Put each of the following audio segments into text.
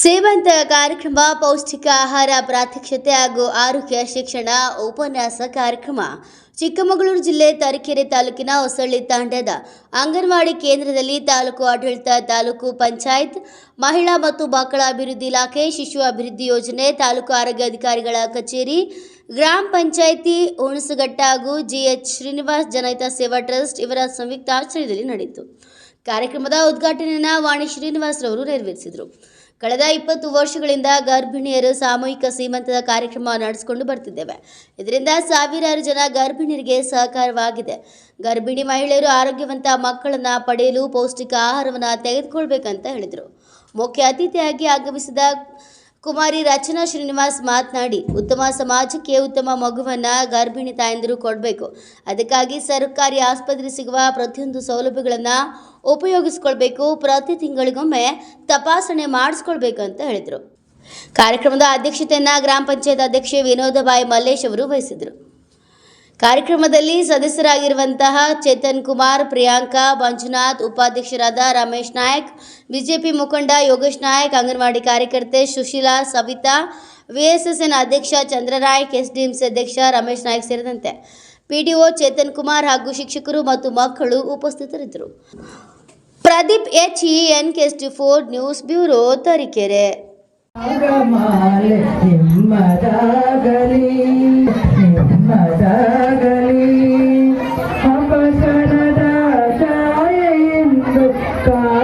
ಸೇವಂತ ಕಾರ್ಯಕ್ರಮ, ಪೌಷ್ಟಿಕ ಆಹಾರ, ಪ್ರಾತ್ಯಕ್ಷತೆ ಹಾಗೂ ಆರೋಗ್ಯ ಶಿಕ್ಷಣ ಉಪನ್ಯಾಸ ಕಾರ್ಯಕ್ರಮ. ಚಿಕ್ಕಮಗಳೂರು ಜಿಲ್ಲೆ ತರೀಕೆರೆ ತಾಲೂಕಿನ ಹೊಸಳ್ಳಿ ತಾಂಡ್ಯದ ಅಂಗನವಾಡಿ ಕೇಂದ್ರದಲ್ಲಿ ತಾಲೂಕು ಆಡಳಿತ, ತಾಲೂಕು ಪಂಚಾಯತ್, ಮಹಿಳಾ ಮತ್ತು ಮಕ್ಕಳ ಅಭಿವೃದ್ಧಿ ಇಲಾಖೆ, ಶಿಶು ಅಭಿವೃದ್ಧಿ ಯೋಜನೆ, ತಾಲೂಕು ಆರೋಗ್ಯ ಅಧಿಕಾರಿಗಳ ಕಚೇರಿ, ಗ್ರಾಮ ಪಂಚಾಯಿತಿ, ಹುಣಸಘಟ್ಟ ಹಾಗೂ ಜಿಎಚ್ ಶ್ರೀನಿವಾಸ್ ಜನಹಿತ ಸೇವಾ ಟ್ರಸ್ಟ್ ಇವರ ಸಂಯುಕ್ತ ಆಶ್ರಯದಲ್ಲಿ ನಡೆಯಿತು. ಕಾರ್ಯಕ್ರಮದ ಉದ್ಘಾಟನೆಯನ್ನು ವಾಣಿ ಶ್ರೀನಿವಾಸರವರು ನೆರವೇರಿಸಿದರು. ಕಳೆದ ಇಪ್ಪತ್ತು ವರ್ಷಗಳಿಂದ ಗರ್ಭಿಣಿಯರು ಸಾಮೂಹಿಕ ಸೀಮಂತದ ಕಾರ್ಯಕ್ರಮ ನಡೆಸಿಕೊಂಡು ಬರ್ತಿದ್ದೇವೆ. ಇದರಿಂದ ಸಾವಿರಾರು ಜನ ಗರ್ಭಿಣಿಯರಿಗೆ ಸಹಕಾರವಾಗಿದೆ. ಗರ್ಭಿಣಿ ಮಹಿಳೆಯರು ಆರೋಗ್ಯವಂತ ಮಕ್ಕಳನ್ನು ಪಡೆಯಲು ಪೌಷ್ಟಿಕ ಆಹಾರವನ್ನು ತೆಗೆದುಕೊಳ್ಬೇಕಂತ ಹೇಳಿದರು. ಮುಖ್ಯ ಅತಿಥಿಯಾಗಿ ಆಗಮಿಸಿದ ಕುಮಾರಿ ರಚನಾ ಶ್ರೀನಿವಾಸ್ ಮಾತನಾಡಿ, ಉತ್ತಮ ಸಮಾಜಕ್ಕೆ ಉತ್ತಮ ಮಗುವನ್ನ ಗರ್ಭಿಣಿ ತಾಯಂದಿರು ಕೊಡಬೇಕು. ಅದಕ್ಕಾಗಿ ಸರ್ಕಾರಿ ಆಸ್ಪತ್ರೆ ಸಿಗುವ ಪ್ರತಿಯೊಂದು ಸೌಲಭ್ಯಗಳನ್ನು ಉಪಯೋಗಿಸ್ಕೊಳ್ಬೇಕು. ಪ್ರತಿ ತಿಂಗಳಿಗೊಮ್ಮೆ ತಪಾಸಣೆ ಮಾಡಿಸ್ಕೊಳ್ಬೇಕು ಅಂತ ಹೇಳಿದರು. ಕಾರ್ಯಕ್ರಮದ ಅಧ್ಯಕ್ಷತೆಯನ್ನು ಗ್ರಾಮ ಪಂಚಾಯತ್ ಅಧ್ಯಕ್ಷೆ ವಿನೋದಬಾಯಿ ಮಲ್ಲೇಶ್ ಅವರು ವಹಿಸಿದರು. ಕಾರ್ಯಕ್ರಮದಲ್ಲಿ ಸದಸ್ಯರಾಗಿರುವಂತಹ ಚೇತನ್ ಕುಮಾರ್, ಪ್ರಿಯಾಂಕಾ, ಮಂಜುನಾಥ್, ಉಪಾಧ್ಯಕ್ಷರಾದ ರಮೇಶ್ ನಾಯಕ್, ಬಿಜೆಪಿ ಮುಖಂಡ ಯೋಗೇಶ್ ನಾಯಕ್, ಅಂಗನವಾಡಿ ಕಾರ್ಯಕರ್ತೆ ಸುಶೀಲಾ, ಸವಿತಾ, ವಿಎಸ್ಎಸ್ಎನ್ ಅಧ್ಯಕ್ಷ ಚಂದ್ರನಾಯಕ್ ಎಸ್ಡಿಎಂಸಿ ಅಧ್ಯಕ್ಷ ರಮೇಶ್ ನಾಯಕ್ ಸೇರಿದಂತೆ ಪಿಡಿಒ ಚೇತನ್ ಕುಮಾರ್ ಹಾಗೂ ಶಿಕ್ಷಕರು ಮತ್ತು ಮಕ್ಕಳು ಉಪಸ್ಥಿತರಿದ್ದರು. ಪ್ರದೀಪ್ ಎಚ್ ಇ ಎನ್ ಕೆಸ್ಟಿ ಫೋರ್ ನ್ಯೂಸ್ ಬ್ಯೂರೋ ತರೀಕೆರೆ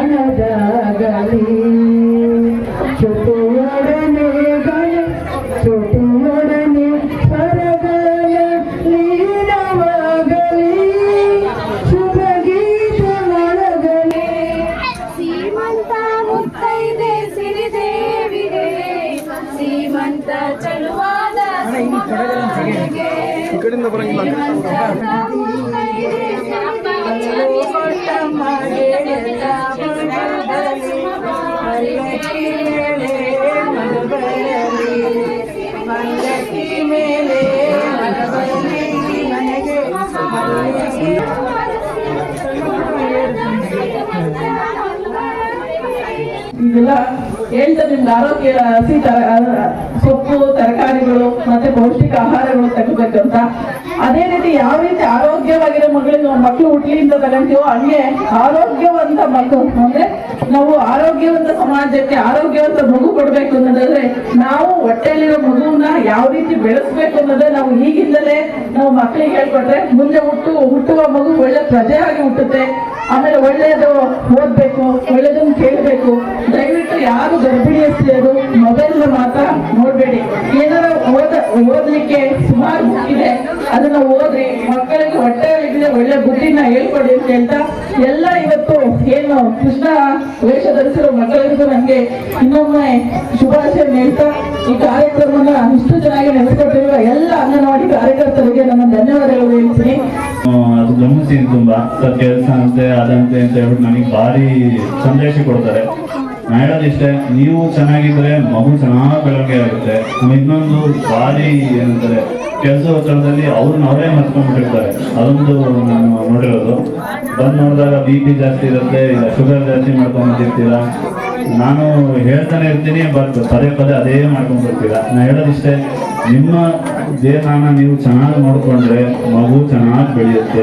ಕಾಣದಾಗಲಿ ಶ್ರುತಿಯೊಡನೆ ಗಣ ಶ್ರುತಿಯೊಡನೆ ಸ್ವರಗಾನ ಲೀನವಾಗಲಿ. ಶುಭ ಗೀತ ಮೊಳಗಲಿ ಸೀಮಂತ ಮುತ್ತೈದೆ ಸಿರಿದೇವಿಗೆ ಸೀಮಂತ ಚಲುವಾದ ಸುಮಗಳಿಗೆ ಇದೆಲ್ಲ ನಿಮ್ಗೆ ಆರೋಗ್ಯ ಹಸಿ ತರ ಸೊಪ್ಪು ಮತ್ತೆ ಪೌಷ್ಟಿಕ ಆಹಾರಗಳು ಅಂತ. ಅದೇ ರೀತಿ ಯಾವ ರೀತಿ ಆರೋಗ್ಯವಾಗಿರೋ ಮಗಳಿಗೆ ಮಕ್ಕಳು ಹುಟ್ಲಿಂದ ತಗೊಂತೀವೋ ಹಂಗೆ ಆರೋಗ್ಯವಂತ ಮಗು ಅಂದ್ರೆ ನಾವು ಆರೋಗ್ಯವಂತ ಸಮಾಜಕ್ಕೆ ಆರೋಗ್ಯವಂತ ಮಗು ಕೊಡ್ಬೇಕು ಅನ್ನೋದಾದ್ರೆ ನಾವು ಹೊಟ್ಟೆಯಲ್ಲಿರೋ ಮಗುವನ್ನ ಯಾವ ರೀತಿ ಬೆಳೆಸ್ಬೇಕು ಅನ್ನೋದೇ ನಾವು ಈಗಿಂದಲೇ ನಾವು ಮಕ್ಕಳಿಗೆ ಹೇಳ್ಕೊಟ್ರೆ ಮುಂದೆ ಹುಟ್ಟು, ಹುಟ್ಟುವ ಮಗು ಒಳ್ಳೆ ಪ್ರಜೆ ಆಗಿ ಹುಟ್ಟುತ್ತೆ. ಆಮೇಲೆ ಒಳ್ಳೆಯದು ಓದ್ಬೇಕು, ಒಳ್ಳೇದನ್ನು ಕೇಳಬೇಕು. ದಯವಿಟ್ಟು ಯಾರು ಗರ್ಭಿಣಿಯರು ಮೊಬೈಲ್ ಮಾತ್ರ ನೋಡ್ಬೇಡಿ. ಓದ್ಲಿಕ್ಕೆ ಸುಮಾರು ಬುಕ್ ಇದೆ. ಅದನ್ನ ಓದ್ರಿ ಮಕ್ಕಳಿಗೆ ಹೊಟ್ಟೆ ಒಳ್ಳೆ ಬುದ್ಧಿನ ಹೇಳ್ಕೊಡಿ ಅಂತ ಹೇಳ್ತಾ, ಎಲ್ಲ ಇವತ್ತು ಏನು ಕೃಷ್ಣ ವೇಷ ಧರಿಸಿರೋ ಮಕ್ಕಳಿಗೂ ನನಗೆ ಇನ್ನೊಮ್ಮೆ ಶುಭಾಶಯ ಹೇಳ್ತಾ, ಈ ಕಾರ್ಯಕ್ರಮನ ಇಷ್ಟು ಚೆನ್ನಾಗಿ ನಡೆಸಿಕೊಟ್ಟಿರುವ ಎಲ್ಲ ಅಂಗನವಾಡಿ ಕಾರ್ಯಕರ್ತರಿಗೆ ನಮ್ಮ ಧನ್ಯವಾದಗಳು ಹೇಳ್ತೀನಿ. ಅದು ಗಮನಿಸಿ ತುಂಬಾ ಅಂತೆ ಅದಂತೆ ಅಂತ ಹೇಳ್ಬಿಟ್ಟು ನನಗೆ ಭಾರಿ ಸಂದೇಶ ಕೊಡ್ತಾರೆ. ನಾ ಹೇಳೋದಿಷ್ಟೇ ನೀವು ಚೆನ್ನಾಗಿದ್ರೆ ಮಗು ಚೆನ್ನಾಗಿ ಬೆಳವಣಿಗೆ ಆಗುತ್ತೆ. ಇನ್ನೊಂದು ಭಾರಿ ಏನಂತಾರೆ, ಕೆಲಸ ಒತ್ತಡದಲ್ಲಿ ಅವ್ರನ್ನ ಅವರೇ ಮರ್ತ್ಕೊಂಡ್ಬಿಟ್ಟಿರ್ತಾರೆ. ಅದೊಂದು ನಾನು ನೋಡಿರೋದು. ಬಂದು ನೋಡಿದಾಗ ಬಿ ಪಿ ಜಾಸ್ತಿ ಇರುತ್ತೆ, ಇಲ್ಲ ಶುಗರ್ ಜಾಸ್ತಿ ಮಾಡ್ಕೊಂಡ್ಬಿಟ್ಟಿರ್ತೀರ? ನಾನು ಹೇಳ್ತಾನೆ ಇರ್ತೀನಿ, ಬಟ್ ಪದೇ ಪದೇ ಅದೇ ಮಾಡ್ಕೊಂಡ್ಬಿಡ್ತೀರ? ನಾನು ಹೇಳೋದಿಷ್ಟೇ, ನಿಮ್ಮ ದೇಹನ ನೀವು ಚೆನ್ನಾಗಿ ನೋಡಿಕೊಂಡ್ರೆ ಮಗು ಚೆನ್ನಾಗಿ ಬೆಳೆಯುತ್ತೆ.